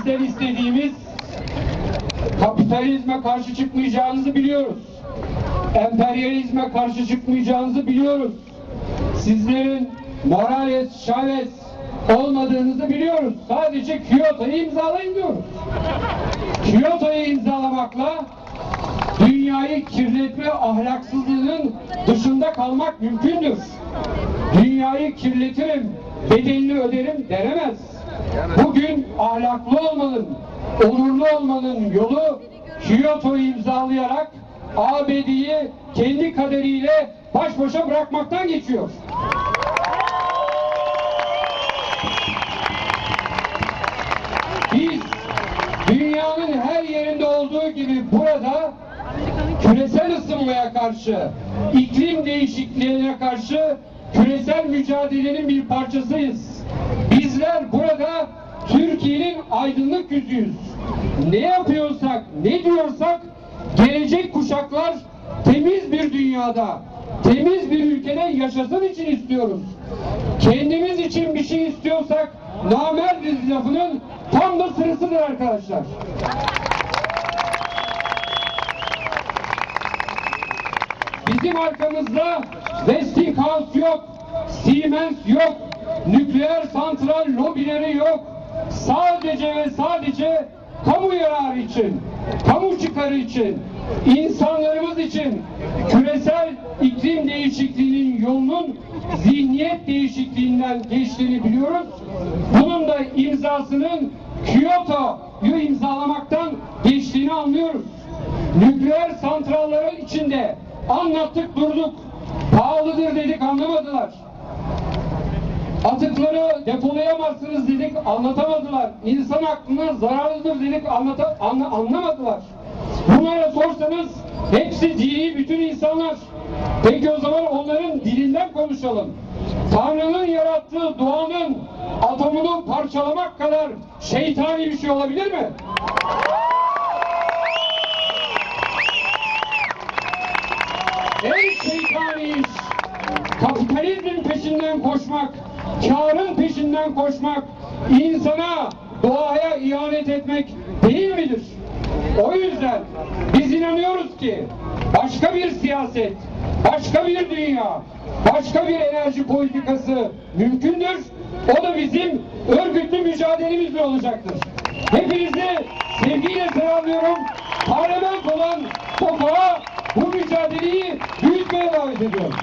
sizden istediğimiz kapitalizme karşı çıkmayacağınızı biliyoruz. Emperyalizme karşı çıkmayacağınızı biliyoruz. Sizlerin Morales, Chavez olmadığınızı biliyoruz. Sadece Kyoto'yu imzalayın diyoruz. Kyoto'yu imzalamakla dünyayı kirletme ahlaksızlığının dışında kalmak mümkündür. Dünyayı kirletirim, bedelini öderim denemez. Bugün ahlaklı olmanın, onurlu olmanın yolu Kyoto'yu imzalayarak ABD'yi kendi kaderiyle baş başa bırakmaktan geçiyor. Biz dünyanın her yerinde olduğu gibi burada küresel ısınmaya karşı, iklim değişikliğine karşı küresel mücadelenin bir parçasıyız. Bizler burada Türkiye'nin aydınlık yüzüyüz. Ne yapıyorsak, ne diyorsak gelecek kuşaklar temiz bir dünyada, temiz bir ülkede yaşasın için istiyoruz. Kendimiz için bir şey istiyorsak namerdiz lafının tam da sırasıdır arkadaşlar. Bizim arkamızda Westinghouse yok, Siemens yok, nükleer santral lobileri yok. Sadece ve sadece kamu yararı için, kamu çıkarı için, insanlarımız için küresel iklim değişikliğinin yolunun zihniyet değişikliğinden geçtiğini biliyoruz. Bunun da imzasının Kyoto'yu imzalamaktan geçtiğini anlıyoruz. Nükleer santrallerin içinde anlattık durduk. Pahalıdır dedik anlamadılar. Atıkları depolayamazsınız dedik anlatamadılar. İnsan aklına zararlıdır dedik anlata, anla, anlamadılar. Bunlara sorsanız hepsi dini bütün insanlar. Peki o zaman onların dilinden konuşalım. Tanrı'nın yarattığı doğanın atomunu parçalamak kadar şeytani bir şey olabilir mi? En şeytani iş kapitalizmin peşinden koşmak, karın peşinden koşmak, insana, doğaya ihanet etmek değil midir? O yüzden biz inanıyoruz ki başka bir siyaset, başka bir dünya, başka bir enerji politikası mümkündür. O da bizim örgütlü mücadelemizle olacaktır. Hepinizi sevgiyle selamlıyorum. Parlamentodan sokağa bu mücadeleyi büyütmeye davet ediyorum.